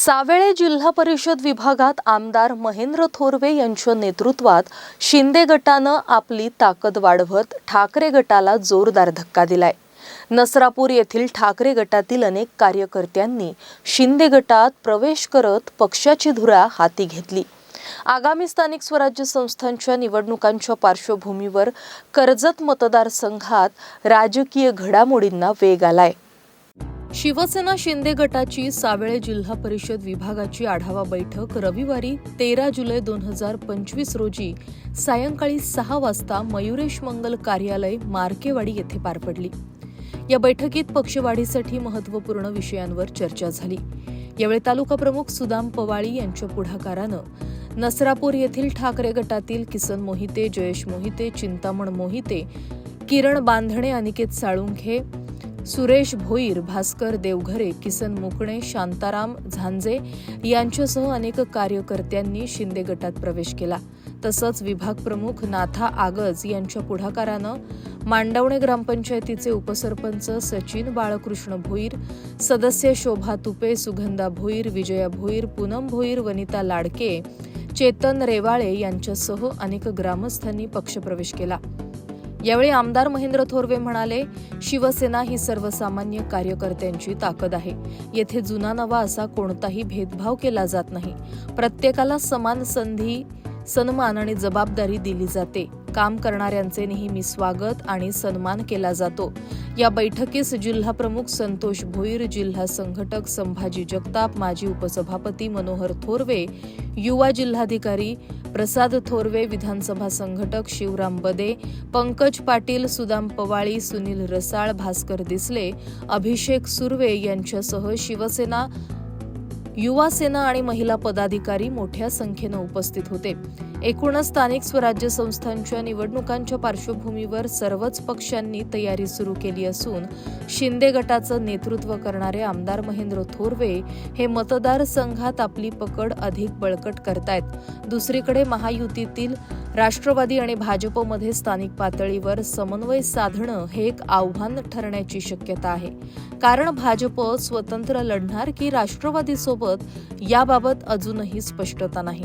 सावेळे जिल्हा परिषद विभागात आमदार महेंद्र थोरवे यांच्या नेतृत्वात शिंदे गटानं आपली ताकद वाढवत ठाकरे गटाला जोरदार धक्का दिलाय. नसरापूर येथील ठाकरे गटातील अनेक कार्यकर्त्यांनी शिंदे गटात प्रवेश करत पक्षाची धुरा हाती घेतली. आगामी स्थानिक स्वराज्य संस्थांच्या निवडणुकांच्या पार्श्वभूमीवर कर्जत मतदारसंघात राजकीय घडामोडींना वेग आलाय. शिवसेना शिंदे गटाची सावेळे जिल्हा परिषद विभागाची आढावा बैठक रविवारी तेरा जुलै दोन हजार पंचवीस रोजी सायंकाळी सहा वाजता मयुरेश मंगल कार्यालय मार्केवाडी येथे पार पडली. या बैठकीत पक्षवाढीसाठी महत्त्वपूर्ण विषयांवर चर्चा झाली. यावेळी तालुका प्रमुख सुदाम पवाळी यांच्या पुढाकारानं नसरापूर येथील ठाकरे गटातील किसन मोहिते जयेश मोहिते चिंतामण मोहिते किरण बांधणे अनिकेत साळुंखे सुरेश भोईर भास्कर देवघरे किसन मुकणे शांताराम झांजे यांच्यासह अनेक कार्यकर्त्यांनी शिंदे गटात प्रवेश केला. तसंच विभाग प्रमुख नाथा आगज यांच्या पुढाकारानं मांडवणे ग्रामपंचायतीचे उपसरपंच सचिन बाळकृष्ण भोईर सदस्य शोभा तुपे सुगंधा भोईर विजया भोईर पूनम भोईर वनिता लाडके चेतन रेवाळे यांच्यासह अनेक ग्रामस्थांनी पक्षप्रवेश केला. यावेळी आमदार महेंद्र थोरवे म्हणाले शिवसेना ही सर्वसामान्य कार्यकर्त्यांची ताकद आहे. येथे जुना नवा असा कोणताही भेदभाव केला जात नाही. प्रत्येकाला समान संधी सन्मान आणि जबाबदारी दिली जाते. काम करणाऱ्यांचे नेहमी स्वागत आणि सन्मान केला जातो. या बैठकीस जिल्हा प्रमुख संतोष भोईर जिल्हा संघटक संभाजी जगताप माजी उपसभापती मनोहर थोरवे युवा जिल्हाधिकारी प्रसाद थोरवे विधानसभा संघटक शिवराम बदे पंकज पाटील सुदाम पवाळी सुनील रसाळ भास्कर दिसले अभिषेक सुर्वे यांच्यासह शिवसेना युवा सेना आणि महिला पदाधिकारी मोठ्या संख्येनं उपस्थित होते. एकूणच स्थानिक स्वराज्य संस्थांच्या निवडणुकांच्या पार्श्वभूमीवर सर्वच पक्षांनी तयारी सुरू केली असून शिंदे गटाचं नेतृत्व करणारे आमदार महेंद्र थोरवे हे मतदारसंघात आपली पकड अधिक बळकट करतायत. दुसरीकडे महायुतीतील राष्ट्रवादी आणि भाजपमध्ये स्थानिक पातळीवर समन्वय साधणं हे एक आव्हान ठरण्याची शक्यता आहे. कारण भाजप स्वतंत्र लढणार की राष्ट्रवादीसोबत याबाबत अजूनही स्पष्टता नाही.